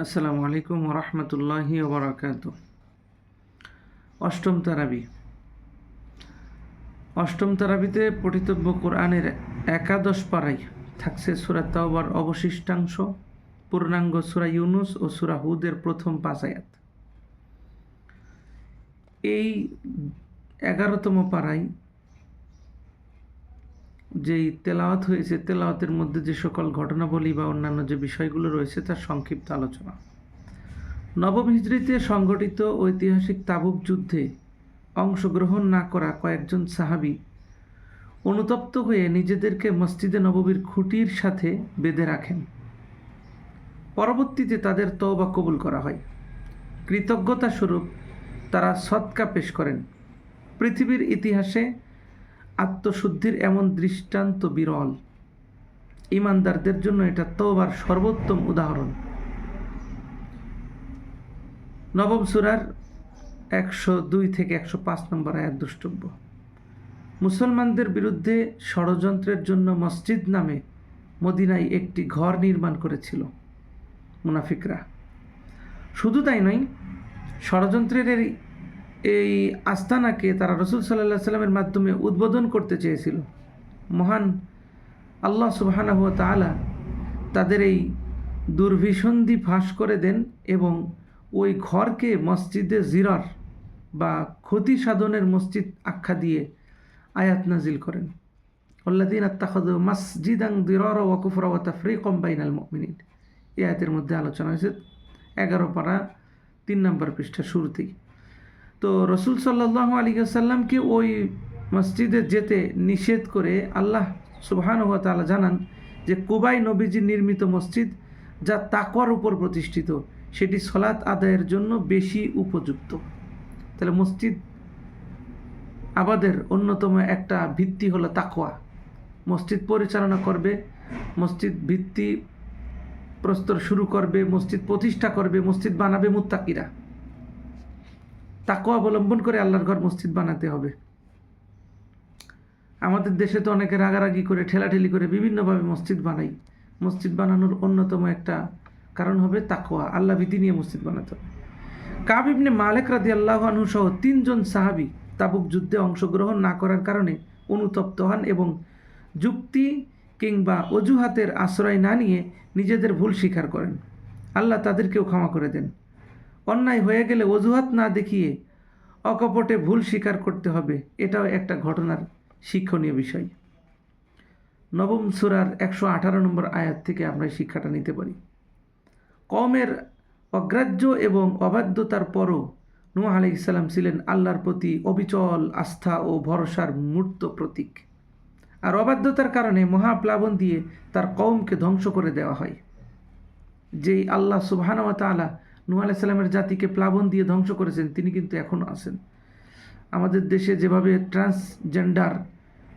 আসসালামু আলাইকুম রহমতুল্লাহি ওবরাকাত। অষ্টম তারাবি। অষ্টম তারাবিতে পঠিতব্য কোরআনের একাদশ পাড়াই থাকছে সুরা তাওবার অবশিষ্টাংশ, পূর্ণাঙ্গ সুরা ইউনুস ও সুরা হুদের প্রথম পাঁচ আয়াত। এই এগারোতম পাড়ায় যেই তেলাওয়াত হয়েছে, তেলাওয়াতের মধ্যে যে সকল ঘটনাবলী বা অন্যান্য যে বিষয়গুলো রয়েছে তার সংক্ষিপ্ত আলোচনা। নবম হিজড়িতে সংগঠিত ঐতিহাসিক তাবুক যুদ্ধে অংশগ্রহণ না করা কয়েকজন সাহাবি অনুতপ্ত হয়ে নিজেদেরকে মসজিদে নববীর খুঁটির সাথে বেঁধে রাখেন। পরবর্তীতে তাদের তওবা কবুল করা হয়। কৃতজ্ঞতা স্বরূপ তারা সৎকা পেশ করেন। পৃথিবীর ইতিহাসে আত্মশুদ্ধির এমন দৃষ্টান্ত বিরল। ইমানদারদের জন্য এটা তওবার সর্বোত্তম উদাহরণ। নবম সুরার একশো দুই থেকে একশো পাঁচ নম্বর আয়াত দ্রষ্টব্য। মুসলমানদের বিরুদ্ধে ষড়যন্ত্রের জন্য মসজিদ নামে মদিনায় একটি ঘর নির্মাণ করেছিল মুনাফিকরা। শুধু তাই নয়, ষড়যন্ত্রের এই আস্তানাকে তারা রসুল সাল্লাহ সাল্লামের মাধ্যমে উদ্বোধন করতে চেয়েছিল। মহান আল্লাহ সুবাহানা হুয়া তালা তাদের এই দুর্ভিসন্ধি ফাঁস করে দেন এবং ওই ঘরকে মসজিদে জিরার বা ক্ষতি সাধনের মসজিদ আখ্যা দিয়ে আয়াত নাজিল করেন। আল্লাদিন আত্মাখদ মসজিদাং দিরর ওয়াকুফরা ওয়া তাফরিকম বাইনাল মুমিনিন। এই আয়াতের মধ্যে আলোচনা হয়েছে এগারো পাড়া তিন নম্বর পৃষ্ঠা শুরুতেই। তো রসুল সাল্লাহ আলী সাল্লামকে ওই মসজিদে যেতে নিষেধ করে আল্লাহ সুবহান হুয়া তালা জানান যে কুবাই নবীজির নির্মিত মসজিদ যা তাকওয়ার উপর প্রতিষ্ঠিত, সেটি সলাৎ আদায়ের জন্য বেশি উপযুক্ত। তাহলে মসজিদ আবাদের অন্যতম একটা ভিত্তি হলো তাকওয়া। মসজিদ পরিচালনা করবে, মসজিদ ভিত্তি প্রস্তর শুরু করবে, মসজিদ প্রতিষ্ঠা করবে, মসজিদ বানাবে মুত্তাকিরা। তাকওয়া অবলম্বন করে আল্লাহর ঘর মসজিদ বানাতে হবে। আমাদের দেশে তো অনেকে রাগারাগি করে, ঠেলাঠেলি করে বিভিন্নভাবে মসজিদ বানাই। মসজিদ বানানোর অন্যতম একটা কারণ হবে তাকোয়া আল্লাহ ভীতি নিয়ে মসজিদ বানাতে হবে। কাব ইবনে মালেক রাদি আল্লাহ আনহু সহ তিনজন সাহাবি তাবুক যুদ্ধে অংশগ্রহণ না করার কারণে অনুতপ্ত হন এবং যুক্তি কিংবা অজুহাতের আশ্রয় না নিয়ে নিজেদের ভুল স্বীকার করেন। আল্লাহ তাদেরকেও ক্ষমা করে দেন। অন্যায় হয়ে গেলে অজুহাত না দেখিয়ে অকপটে ভুল স্বীকার করতে হবে। এটাও একটা ঘটনার শিক্ষণীয় বিষয়। নবম সুরার একশো আঠারো নম্বর আয়াত থেকে আমরা শিক্ষাটা নিতে পারি। কমের অগ্রাহ্য এবং অবাধ্যতার পরও নুয়া আলি ইসলাম ছিলেন আল্লাহর প্রতি অবিচল আস্থা ও ভরসার মূর্ত প্রতীক। আর অবাধ্যতার কারণে মহাপ্লাবন দিয়ে তার কৌমকে ধ্বংস করে দেওয়া হয়। যেই আল্লাহ সুবাহানওয়া তালা নূ আলাইসাল্লামের জাতিকে প্লাবন দিয়ে ধ্বংস করেছেন, তিনি কিন্তু এখনও আছেন। আমাদের দেশে যেভাবে ট্রান্সজেন্ডার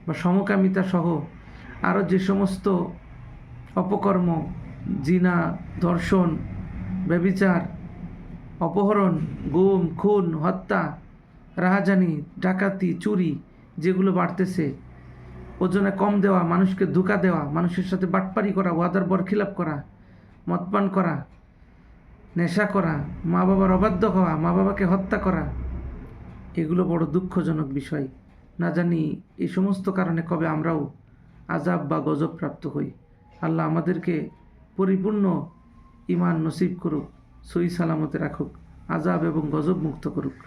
বা সমকামিতা সহ আরও যে সমস্ত অপকর্ম, জিনা, ধর্ষণ ব্যবিচার অপহরণ, গুম, খুন, হত্যা, রাহাজানি, ডাকাতি, চুরি যেগুলো বাড়তেছে, ওজনে কম দেওয়া, মানুষকে ধোকা দেওয়া, মানুষের সাথে বাটপারি করা, ওয়াদার বরখিলাপ করা, মদপান করা নেশা করা, মা বাবার অবাধ্য হওয়া, মা বাবাকে হত্যা করা, এগুলো বড় দুঃখজনক বিষয়। না জানি এই সমস্ত কারণে কবে আমরাও আজাব বা গজব প্রাপ্ত হই। আল্লাহ আমাদেরকে পরিপূর্ণ ইমান নসিব করুক সই সালামতে রাখুক আজাব এবং গজব মুক্ত করুক।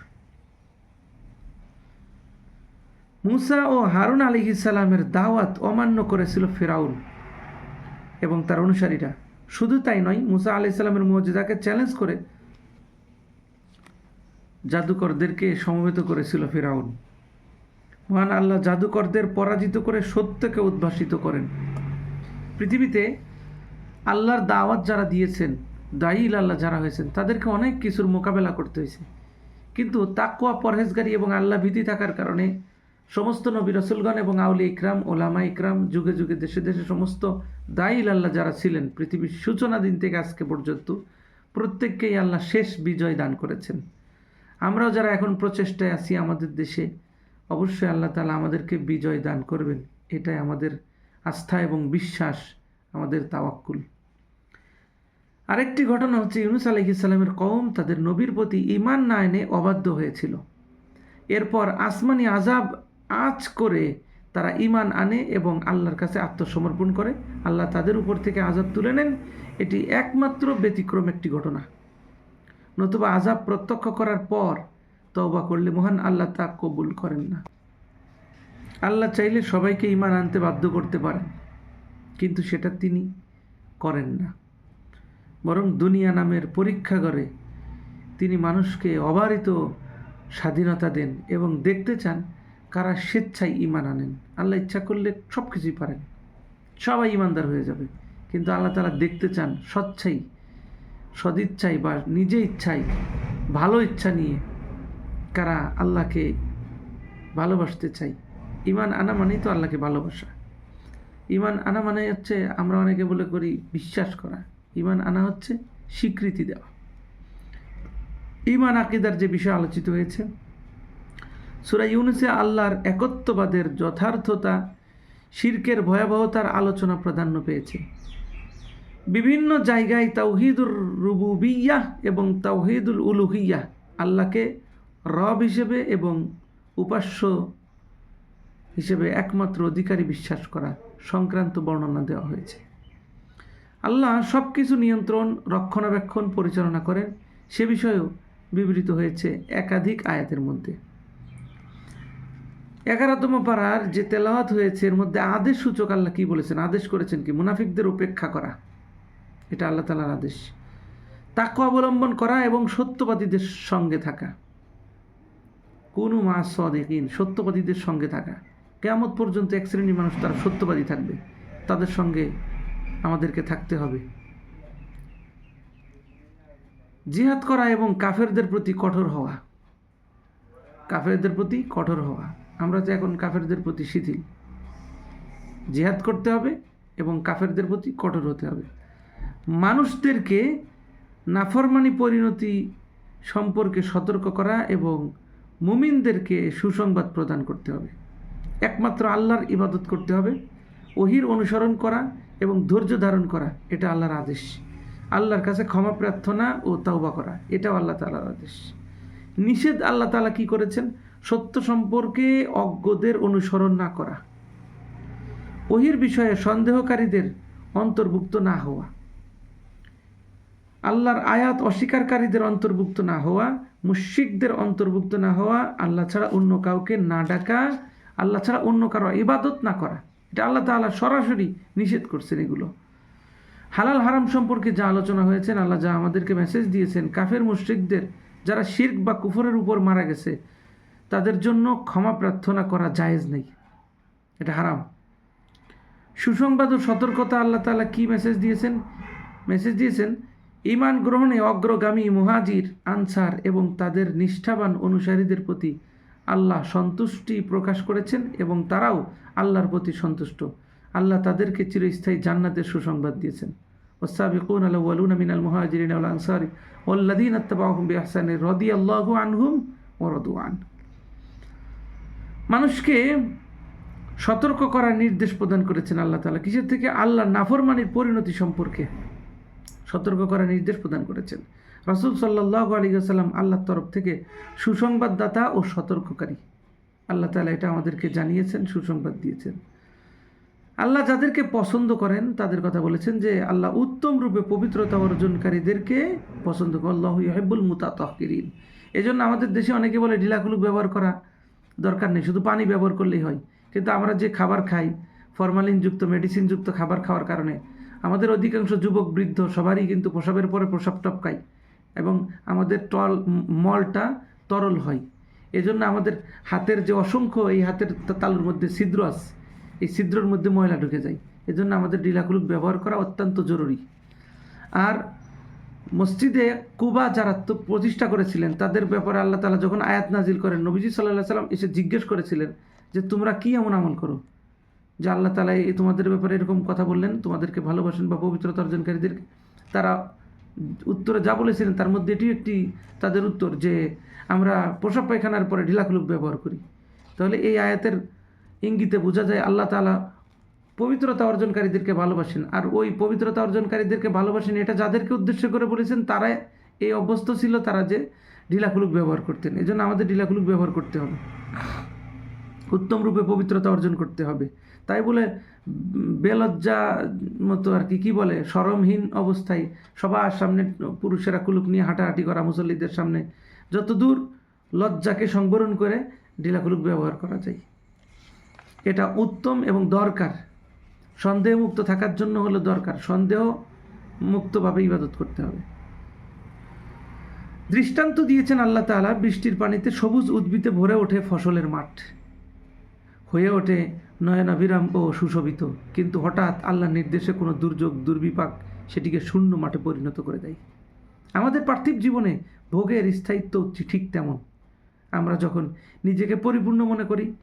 মুসা ও হারুন আলী ইসালামের দাওয়াত অমান্য করেছিল ফেরাউন এবং তার অনুসারীরা। শুধু তাই নয়, মুসা আলি ইসলামের মর্যাদাকে চ্যালেঞ্জ করে জাদুকরদেরকে সমবেত করেছিল ফেরাউন। মহান আল্লাহ জাদুকরদের পরাজিত করে সত্যকে উদ্ভাসিত করেন। পৃথিবীতে আল্লাহর দাওয়াত যারা দিয়েছেন, দায়ীল আল্লাহ যারা হয়েছেন, তাদেরকে অনেক কিছুর মোকাবেলা করতে হয়েছে। কিন্তু তাকুয়া পরহেজগারি এবং আল্লাহ ভীতি থাকার কারণে সমস্ত নবী রসুলগণ এবং আউলি ইকরাম, ওলামা ইকরাম, যুগে যুগে দেশে দেশে সমস্ত দায়ীল আল্লাহ যারা ছিলেন, পৃথিবীর সূচনা দিন থেকে আজকে পর্যন্ত প্রত্যেককেই আল্লাহ শেষ বিজয় দান করেছেন। আমরাও যারা এখন প্রচেষ্টায় আছি আমাদের দেশে, অবশ্যই আল্লাহ তালা আমাদেরকে বিজয় দান করবেন। এটাই আমাদের আস্থা এবং বিশ্বাস, আমাদের তাওয়াক্কুল। আরেকটি ঘটনা হচ্ছে ইউনুস আলহিসাল্লামের কওম তাদের নবীর প্রতি ইমান না এনে অবাধ্য হয়েছিল। এরপর আসমানি আজাব আজ করে তারা ইমান আনে এবং আল্লাহর কাছে আত্মসমর্পণ করে। আল্লাহ তাদের উপর থেকে আজাব তুলে নেন। এটি একমাত্র ব্যতিক্রম একটি ঘটনা। নতুবা আজাব প্রত্যক্ষ করার পর তওবা করলে মহান আল্লাহ তা কবুল করেন না। আল্লাহ চাইলে সবাইকে ইমান আনতে বাধ্য করতে পারেন, কিন্তু সেটা তিনি করেন না। বরং দুনিয়া নামের পরীক্ষাগারে তিনি মানুষকে অবারিত স্বাধীনতা দেন এবং দেখতে চান কারা স্বেচ্ছায় ইমান আনেন? আল্লাহ ইচ্ছা করলে সব কিছুই পারেন। সবাই ইমানদার হয়ে যাবে। কিন্তু আল্লাহ তালা দেখতে চান স্বচ্ছাই সদিচ্ছায় বা নিজে ইচ্ছায়, ভালো ইচ্ছা নিয়ে কারা আল্লাহকে ভালোবাসতে চাই ইমান আনা মানেই তো আল্লাহকে ভালোবাসা। ইমান আনা মানে হচ্ছে আমরা অনেকে বলে করি বিশ্বাস করা। ইমান আনা হচ্ছে স্বীকৃতি দেওয়া। ইমান আকিদার যে বিষয় আলোচিত হয়েছে সুরা ইউনুসে আল্লাহর একত্ববাদের যথার্থতা, শির্কের ভয়াবহতার আলোচনা প্রাধান্য পেয়েছে। বিভিন্ন জায়গায় তাওহিদুর রুবুবিয়া এবং তাওহিদুল উলুহিয়া আল্লাহকে রব হিসেবে এবং উপাস্য হিসেবে একমাত্র অধিকারী বিশ্বাস করা সংক্রান্ত বর্ণনা দেওয়া হয়েছে। আল্লাহ সব কিছু নিয়ন্ত্রণ, রক্ষণাবেক্ষণ, পরিচালনা করেন। সে বিষয়েও বিবৃত হয়েছে একাধিক আয়াতের মধ্যে। এগারোতম পাড়ার যে তেলাওয়াত হয়েছে, এর মধ্যে আদেশ সূচক আল্লাহ কি বলেছেন? আদেশ করেছেন কি? মুনাফিকদের উপেক্ষা করা। এটা আল্লাহ তালার আদেশ। তাকে অবলম্বন করা এবং সত্যবাদীদের সঙ্গে থাকা। কোনো মা সদেকিন, সত্যবাদীদের সঙ্গে থাকা। কেমন পর্যন্ত এক শ্রেণির মানুষ তারা সত্যবাদী থাকবে। তাদের সঙ্গে আমাদেরকে থাকতে হবে। জিহাদ করা এবং কাফেরদের প্রতি কঠোর হওয়া। কাফেরদের প্রতি কঠোর হওয়া। আমরা তো এখন কাফেরদের প্রতি শিথিল। জিহাদ করতে হবে এবং কাফেরদের প্রতি কঠোর হতে হবে। মানুষদেরকে নাফরমানি পরিণতি সম্পর্কে সতর্ক করা এবং মুমিনদেরকে সুসংবাদ প্রদান করতে হবে। একমাত্র আল্লাহর ইবাদত করতে হবে, ওহির অনুসরণ করা এবং ধৈর্য ধারণ করা, এটা আল্লাহর আদেশ। আল্লাহর কাছে ক্ষমা প্রার্থনা ও তাওবা করা, এটাও আল্লাহ তালার আদেশ। নিষেধ আল্লাহ তালা কি করেছেন? সত্য সম্পর্কে অজ্ঞদের অনুসরণ না করা। ওহির বিষয়ে সন্দেহকারীদের অন্তর্ভুক্ত না হওয়া। আল্লাহর আয়াত অস্বীকারীদের অন্তর্ভুক্ত না হওয়া মুশিকদের অন্তর্ভুক্ত না হওয়া, আল্লাহ ছাড়া অন্য কাউকে না ডাকা, আল্লাহ ছাড়া অন্য কারও ইবাদত না করা। এটা আল্লাহ তাআলা সরাসরি নিষেধ করছেন এগুলো। হালাল হারাম সম্পর্কে যা আলোচনা হয়েছেন আল্লাহ যা আমাদেরকে মেসেজ দিয়েছেন, কাফের মুশরিকদের, যারা শির্ক বা কুফরের উপর মারা গেছে তাদের জন্য ক্ষমা প্রার্থনা করা জায়েজ নেই। এটা হারাম। সুসংবাদ ও সতর্কতা আল্লাহ তাআলা কি মেসেজ দিয়েছেন? মেসেজ দিয়েছেন ইমান গ্রহণে অগ্রগামী মুহাজির, আনসার এবং তাদের নিষ্ঠাবান অনুসারীদের প্রতি আল্লাহ সন্তুষ্টি প্রকাশ করেছেন এবং তারাও আল্লাহর প্রতি সন্তুষ্ট। আল্লাহ তাদেরকে চিরস্থায়ী জান্নাতের সুসংবাদ দিয়েছেন। ওয়ালুন মিনাল মুহাজিরিন আল আনসারি ওল্লাদিন আত্তাবাহুম বিহসানি রদি আল্লাহু আনহুম ও রদুয়ান মানুষকে সতর্ক করার নির্দেশ প্রদান করেছেন আল্লাহ তালা কিসের থেকে? আল্লাহ নাফরমানির পরিণতি সম্পর্কে সতর্ক করার নির্দেশ প্রদান করেছেন। রসুল সাল্লাহ আলী আসাল্লাম আল্লাহর তরফ থেকে সুসংবাদদাতা ও সতর্ককারী। আল্লাহ তালা এটা আমাদেরকে জানিয়েছেন, সুসংবাদ দিয়েছেন। আল্লাহ যাদেরকে পছন্দ করেন, তাদের কথা বলেছেন যে, আল্লাহ উত্তম রূপে পবিত্রতা অর্জনকারীদেরকে পছন্দ করে আল্লাহ হেব্বুল মুতা তহকিরিন এই জন্য আমাদের দেশে অনেকে বলে ঢিলাকুলুক ব্যবহার করা দরকার নেই, শুধু পানি ব্যবহার করলেই হয়। কিন্তু আমরা যে খাবার খাই, ফরমালিনযুক্ত, মেডিসিনযুক্ত খাবার খাওয়ার কারণে, আমাদের অধিকাংশ যুবক, বৃদ্ধ সবারই কিন্তু প্রসাবের পরে প্রসাব টপকাই এবং আমাদের টল, মলটা তরল হয়। এজন্য আমাদের হাতের যে অসংখ্য, এই হাতের তালুর মধ্যে ছিদ্র আছে, এই ছিদ্রর মধ্যে ময়লা ঢুকে যায়। এজন্য আমাদের ডিলাকুলুক ব্যবহার করা অত্যন্ত জরুরি। আর মসজিদে কুবা যারা প্রতিষ্ঠা করেছিলেন, তাদের ব্যাপারে আল্লাহ তালা যখন আয়াত নাজিল করেন, নবীজি সাল্লাহ সাল্লাম এসে জিজ্ঞেস করেছিলেন যে, তোমরা কী এমন আমল করো? যে আল্লাহ তালা এই তোমাদের ব্যাপারে এরকম কথা বললেন, তোমাদেরকে ভালোবাসেন বা পবিত্রতা অর্জনকারীদের তারা উত্তরে যা বলেছিলেন, তার মধ্যে এটি একটি তাদের উত্তর যে, আমরা প্রসাব পায়খানার পরে ঢিলাকুলুক ব্যবহার করি। তাহলে এই আয়াতের ইঙ্গিতে বোঝা যায় আল্লাহ তালা পবিত্রতা অর্জনকারীদেরকে ভালোবাসেন। আর ওই পবিত্রতা অর্জনকারীদেরকে ভালোবাসেন, এটা যাদেরকে উদ্দেশ্য করে বলেছেন তারা এই অভ্যস্ত ছিল, তারা যে ঢিলাকুলুক ব্যবহার করতেন। এই জন্য আমাদের ঢিলাকুলুক ব্যবহার করতে হবে। উত্তম রূপে পবিত্রতা অর্জন করতে হবে। তাই বলে বেলজ্জা মতো আর কি কি বলে, সরমহীন অবস্থায় সবার সামনে পুরুষেরা কুলুক নিয়ে হাঁটাহাঁটি করা, মুসল্লিদের সামনে যতদূর লজ্জাকে সংবরণ করে ঢিলাকুলুক ব্যবহার করা যায়। এটা উত্তম এবং দরকার। সন্দেহমুক্ত থাকার জন্য হলো দরকার। সন্দেহ মুক্তভাবে ইবাদত করতে হবে। দৃষ্টান্ত দিয়েছেন আল্লাহ তাআলা বৃষ্টির পানিতে সবুজ উদ্ভিদে ভরে ওঠে ফসলের মাঠ। হয়ে ওঠে নয়নাভিরাম ও সুশোভিত। কিন্তু হঠাৎ আল্লাহর নির্দেশে কোনো দুর্যোগ, দুর্বিপাক সেটিকে শূন্য মাঠে পরিণত করে দেয়। আমাদের পার্থিব জীবনে ভোগের স্থায়িত্ব ঠিক তেমন। আমরা যখন নিজেকে পরিপূর্ণ মনে করি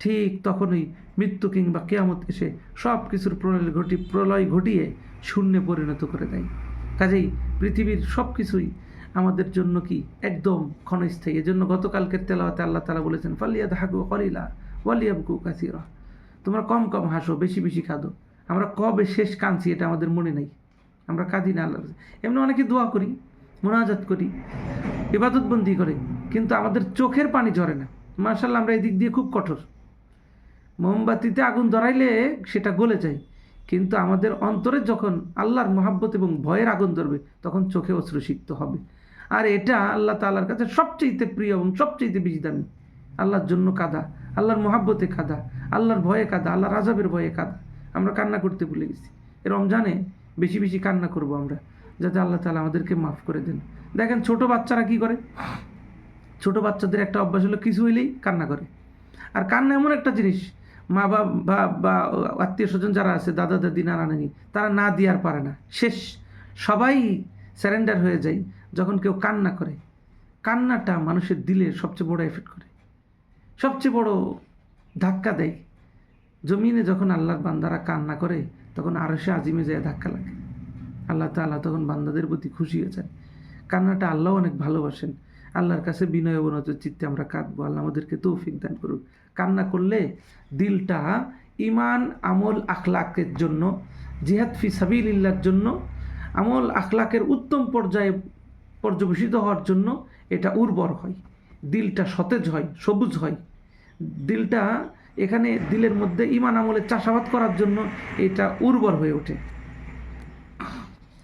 ঠিক তখনই মৃত্যু কিংবা কেয়ামত এসে সব কিছুর প্রলয় ঘটি, প্রলয় ঘটিয়ে শূন্যে পরিণত করে দেয়। কাজেই পৃথিবীর সব কিছুই আমাদের জন্য কি একদম ক্ষণস্থায়ী? এজন্য গতকালকের তেলাওয়াতে আল্লাহ তালা বলেছেন ফালিয়া হাকু কলিলা ওয়ালিয়াবকু কাসিরা। তোমরা কম কম হাসো, বেশি বেশি খাদো। আমরা কবে শেষ কাঁদছি এটা আমাদের মনে নেই। আমরা কাঁদি না আল্লাহ এমনি অনেকে দোয়া করি, মোনাজাত করি, ইবাদতবন্দি করে, কিন্তু আমাদের চোখের পানি ঝরে না। মার্শাল্লাহ আমরা এই দিক দিয়ে খুব কঠোর। মোমবাতিতে আগুন ধরাইলে সেটা গলে যায়। কিন্তু আমাদের অন্তরে যখন আল্লাহর মহাব্বত এবং ভয়ের আগুন ধরবে, তখন চোখে অশ্রুসিক্ত হবে। আর এটা আল্লাহ তাআলার কাছে সবচেয়ে প্রিয় এবং সবচেয়ে বেশি দামি। আল্লাহর জন্য কাদা, আল্লাহর মহাব্বতে কাদা, আল্লাহর ভয়ে কাদা, আল্লাহর রাজাবের ভয়ে কাদা। আমরা কান্না করতে ভুলে গেছি। রমজানে বেশি বেশি কান্না করব আমরা, যাতে আল্লাহ তাআলা আমাদেরকে মাফ করে দেন। দেখেন ছোট বাচ্চারা কি করে? ছোট বাচ্চাদের একটা অভ্যাস হলো, কিছু হইলেই কান্না করে। আর কান্না এমন একটা জিনিস মা বাবা বা আত্মীয় স্বজন যারা আছে, দাদা, দাদি, নানা, নানি, তারা না দিয়ে আর পারে না। শেষ। সবাই স্যারেন্ডার হয়ে যায় যখন কেউ কান্না করে। কান্নাটা মানুষের দিলে সবচেয়ে বড় এফেক্ট করে। সবচেয়ে বড় ধাক্কা দেয়। জমিনে যখন আল্লাহর বান্দারা কান্না করে, তখন আরও সে আজিমে যায় ধাক্কা লাগে। আল্লাহ তাআলা তখন বান্দাদের প্রতি খুশি হয়ে যায়। কান্নাটা আল্লাহ অনেক ভালোবাসেন। আল্লাহর কাছে বিনয় অবনত চিত্তে আমরা কাঁদবো। আল্লাহ আমাদেরকে তৌফিক দান করুক। কান্না করলে দিলটা ইমান আমল, আখলাকের জন্য, জিহাদ ফি সাবিলিল্লাহর জন্য, আমল, আখলাকের উত্তম পর্যায়ে পর্যবেসিত হওয়ার জন্য এটা উর্বর হয়। দিলটা সতেজ হয়, সবুজ হয়। দিলটা এখানে দিলের মধ্যে ইমান আমলের চাষাবাদ করার জন্য এটা উর্বর হয়ে ওঠে।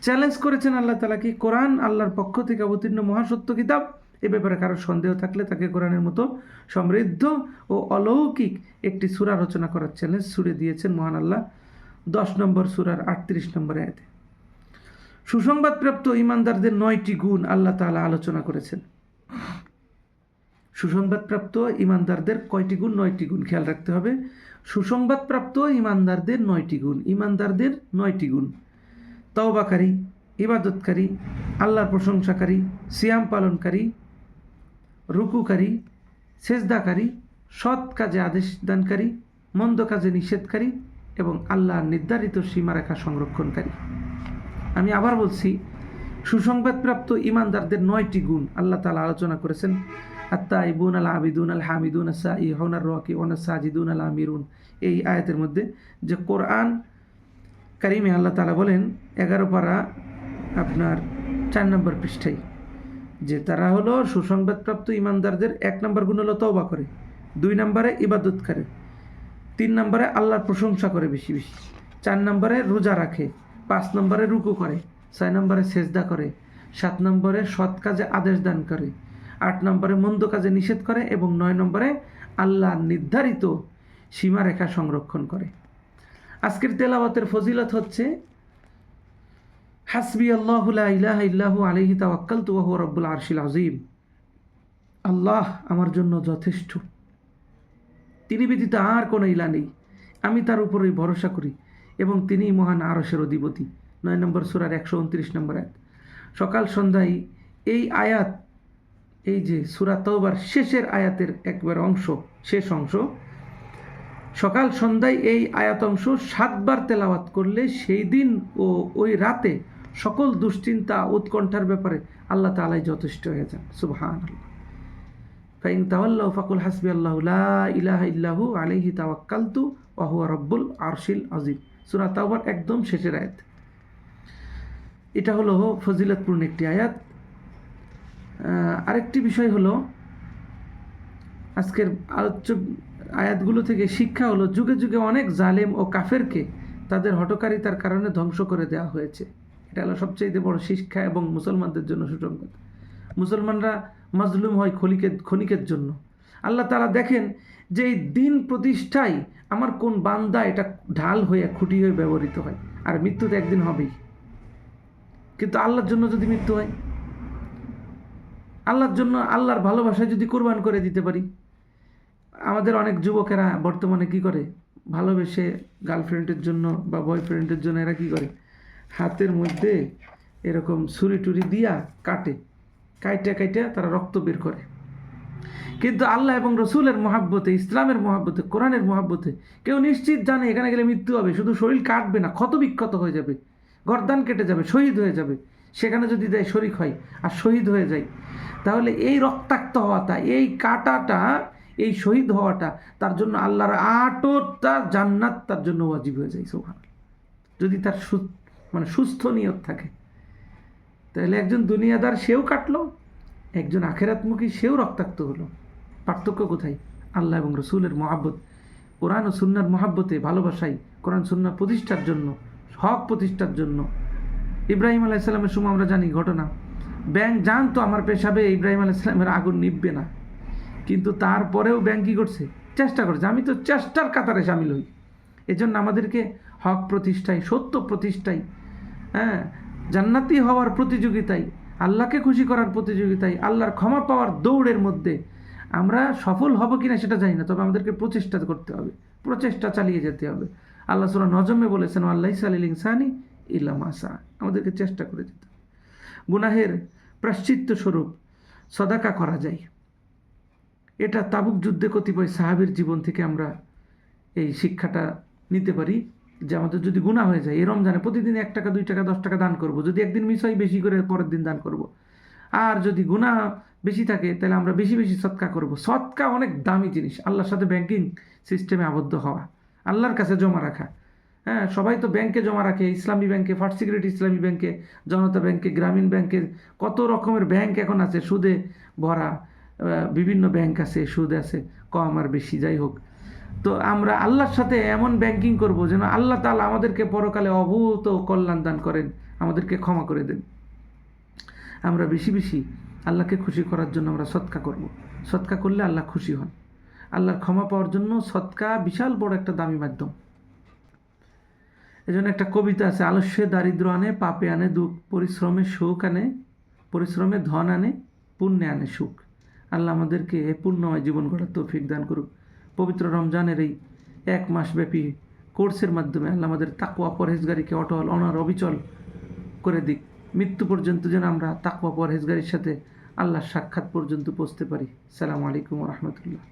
চ্যালেঞ্জ করেছেন আল্লাহ তালা কি? কোরআন আল্লাহর পক্ষ থেকে অবতীর্ণ মহাসত্য কিতাব এ ব্যাপারে কারও সন্দেহ থাকলে তাকে কোরআনের মতো সমৃদ্ধ ও অলৌকিক একটি সূরা রচনা করার চ্যালেঞ্জ ছুড়ে দিয়েছেন মহান আল্লাহ। দশ নম্বর সুরার আটত্রিশ নম্বর আয়াতে। সুসংবাদপ্রাপ্ত ইমানদারদের নয়টি গুণ আল্লাহ তাআলা আলোচনা করেছেন। সুসংবাদপ্রাপ্ত ইমানদারদের কয়টি গুণ? নয়টি গুণ। খেয়াল রাখতে হবে। সুসংবাদপ্রাপ্ত ইমানদারদের নয়টি গুণ। ইমানদারদের নয়টি গুণ। তওবাকারী, ইবাদতকারী, আল্লাহর প্রশংসাকারী, সিয়াম পালনকারী রুকুকারী, সেজদাকারী, সৎ কাজে আদেশ দানকারী, মন্দ কাজে নিষেধকারী এবং আল্লাহর নির্ধারিত সীমারেখা সংরক্ষণকারী। আমি আবার বলছি, সুসংবাদপ্রাপ্ত ইমানদারদের নয়টি গুণ আল্লাহ তালা আলোচনা করেছেন। আত্মা ইবুন আল আবিদুন আল হামিদুন আসা ই হনার রকি ওনা সাজিদুন আল আমিরুন। এই আয়াতের মধ্যে যে কোরআন কারিমে আল্লাহ তালা বলেন, এগারো পারা আপনার চার নম্বর পৃষ্ঠায় যে তারা হলো সুসংবাদপ্রাপ্ত ইমানদারদের এক নম্বর গুণ হলো তওবা করে, দুই নম্বরে ইবাদত করে, তিন নম্বরে আল্লাহর প্রশংসা করে বেশি বেশি, চার নম্বরে রোজা রাখে, পাঁচ নম্বরে রুকু করে, ছয় নম্বরে সেজদা করে, সাত নম্বরে সৎ কাজে আদেশ দান করে, আট নম্বরে মন্দ কাজে নিষেধ করে এবং নয় নম্বরে আল্লাহ নির্ধারিত সীমারেখা সংরক্ষণ করে। আজকের তেলাওয়াতের ফজিলত হচ্ছে হাসবি আল্লাহ ইলাহ ইল্লাহু আলহি তাওয়াক্কাল তুয়াহ রব্বুল আরশিল আজিম আল্লাহ আমার জন্য যথেষ্ট। তিনি ব্যতীত আর কোনো ইলা নেই। আমি তার উপরেই ভরসা করি এবং তিনি মহান আরসের অধিপতি। নয় নম্বর সুরার একশো উনত্রিশ নম্বর আয়াত। সকাল সন্ধ্যায় এই আয়াত, এই যে সুরা তওবার শেষের আয়াতের একবার অংশ, শেষ অংশ, সকাল সন্ধ্যায় এই আয়াত অংশ সাতবার তেলাওয়াত করলে সেই দিন ও ওই রাতে সকল দুশ্চিন্তা, উৎকণ্ঠার ব্যাপারে আল্লাহ তালাই যথেষ্ট হয়ে যান সুবহান ফাইন তাওয়াল্লাহ ফাকুল হাসবি আল্লাহ ইলাহ ইল্লাহু আলাইহি তাওয়াক্কালতু ওয়া হুয়া রব্বুল আরশিল আজিম সূরা তাওবার একদম শেষের আয়াত। এটা হলো ফজিলতপূর্ণ একটি আয়াত। আরেকটি বিষয় হলো, আজকের আলোচ্য আয়াতগুলো থেকে শিক্ষা হলো, যুগে যুগে অনেক জালেম ও কাফেরকে তাদের হটকারিতার কারণে ধ্বংস করে দেওয়া হয়েছে। এটা হলো সবচেয়ে বড় শিক্ষা এবং মুসলমানদের জন্য সুসংবাদ। মুসলমানরা মাজলুম হয় ক্ষণিকের জন্য। আল্লাহ তারা দেখেন যে এই দিন প্রতিষ্ঠায় আমার কোন বান্দা এটা ঢাল হয়ে, খুঁটি হয়ে ব্যবহৃত হয়, আর মৃত্যু তো একদিন হবেই। কিন্তু আল্লাহর জন্য যদি মৃত্যু হয়? আল্লাহর জন্য আল্লাহর ভালোবাসায় যদি কোরবান করে দিতে পারি? আমাদের অনেক যুবকেরা বর্তমানে কি করে? ভালোবেসে গার্লফ্রেন্ডের জন্য বা বয়ফ্রেন্ডের জন্য এরা কি করে? হাতের মধ্যে এরকম ছুরি টুরি দিয়া কাটে, কাইটা কাইটা তারা রক্ত বের করে। কিন্তু আল্লাহ এবং রসুলের মহাব্বতে, ইসলামের মহাব্বতে, কোরআনের মহাব্বতে কেউ নিশ্চিত জানে এখানে গেলে মৃত্যু হবে। শুধু শরীর কাটবে না ক্ষত বিক্ষত হয়ে যাবে, গর্দান কেটে যাবে, শহীদ হয়ে যাবে। সেখানে যদি দেয় শরিক হয় আর শহীদ হয়ে যায়। তাহলে এই রক্তাক্ত হওয়াটা, এই কাটাটা, এই শহীদ হওয়াটা তার জন্য আল্লাহর আটটা জান্নাত তার জন্য ওয়াজিব হয়ে যায় সোহান যদি তার মানে সুস্থ নিয়ত থাকে। তাহলে একজন দুনিয়াদার সেও কাটলো, একজন আখেরাতমুখী সেও রক্তাক্ত হলো। পার্থক্য কোথায়? আল্লাহ এবং রসুলের মহাব্বত। কোরআন ও সুন্নার মহাব্বতে ভালোবাসাই কোরআন সুন্নার প্রতিষ্ঠার জন্য, হক প্রতিষ্ঠার জন্য। ইব্রাহিম আলাইসাল্লামের সময় আমরা জানি ঘটনা। ব্যাংক জানতো আমার পেশাবে, ইব্রাহিম আলাইসাল্লামের আগুন নিববে না। কিন্তু তারপরেও ব্যাংক কী করছে? চেষ্টা করছে। আমি তো চেষ্টার কাতারে সামিল হই। এজন্য আমাদেরকে হক প্রতিষ্ঠায়, সত্য প্রতিষ্ঠায় হ্যাঁ জান্নাতি হওয়ার প্রতিযোগিতায়, আল্লাহকে খুশি করার প্রতিযোগিতায়, আল্লাহর ক্ষমা পাওয়ার দৌড়ের মধ্যে আমরা সফল হব কিনা সেটা জানি না, তবে আমাদেরকে প্রচেষ্টা করতে হবে, প্রচেষ্টা চালিয়ে যেতে হবে। আল্লাহ সুরা নজমে বলেছেন আল্লাহ সালিল ইনসানি ইল্লাম আসা আমাদেরকে চেষ্টা করে যেতে হবে। গুনাহের প্রাশ্চিত্য স্বরূপ সদাকা করা যায়। এটা তাবুক যুদ্ধে কতিপয় সাহাবের জীবন থেকে আমরা এই শিক্ষাটা নিতে পারি। যে আমাদের যদি গুণা হয়ে যায়, এই রমজানে প্রতিদিন এক টাকা, দুই টাকা, দশ টাকা দান করব। যদি একদিন মিস হয়, বেশি করে পরের দিন দান করব। আর যদি গুণা বেশি থাকে, তাহলে আমরা বেশি বেশি সৎকা করব। সৎকা অনেক দামি জিনিস। আল্লাহর সাথে ব্যাংকিং সিস্টেমে আবদ্ধ হওয়া। আল্লাহর কাছে জমা রাখা। হ্যাঁ সবাই তো ব্যাংকে জমা রাখে। ইসলামী ব্যাংকে ফার্স্ট সিকিউরিটি ইসলামী ব্যাংকে জনতা ব্যাংকে গ্রামীণ ব্যাংকের কত রকমের ব্যাংক এখন আছে। সুদে ভরা বিভিন্ন ব্যাংক আছে, সুদ আছে, কম আর বেশি, যাই হোক। তো আমরা আল্লাহর সাথে এমন ব্যাংকিং করব যেন আল্লাহ তাআলা আমাদেরকে পরকালে অভূত কল্যাণ দান করেন, আমাদেরকে ক্ষমা করে দেন। আমরা বেশি বেশি আল্লাহকে খুশি করার জন্য আমরা সৎকা করব। সৎকা করলে আল্লাহ খুশি হন। আল্লাহর ক্ষমা পাওয়ার জন্য সৎকা বিশাল বড় একটা দামি মাধ্যম। এজন্য একটা কবিতা আছে, আলস্যে দারিদ্র আনে, পাপে আনে, দুঃখ, পরিশ্রমে সুখ আনে, পরিশ্রমে ধন আনে, পুণ্যে আনে সুখ। আল্লাহ আমাদেরকে এ পুণ্যময় জীবন গড়ার তৌফিক দান করুক। পবিত্র রমজানের এই এক মাসব্যাপী কোর্সের মাধ্যমে আল্লাহ আমাদের তাকুয়া পরহেজগারিকে অটল, অনার, অবিচল করে দিক। মৃত্যু পর্যন্ত যেন আমরা তাকুয়া পরহেজগারির সাথে আল্লাহর সাক্ষাৎ পর্যন্ত পৌঁছতে পারি। সালাম আলাইকুম রহমতুল্লাহ।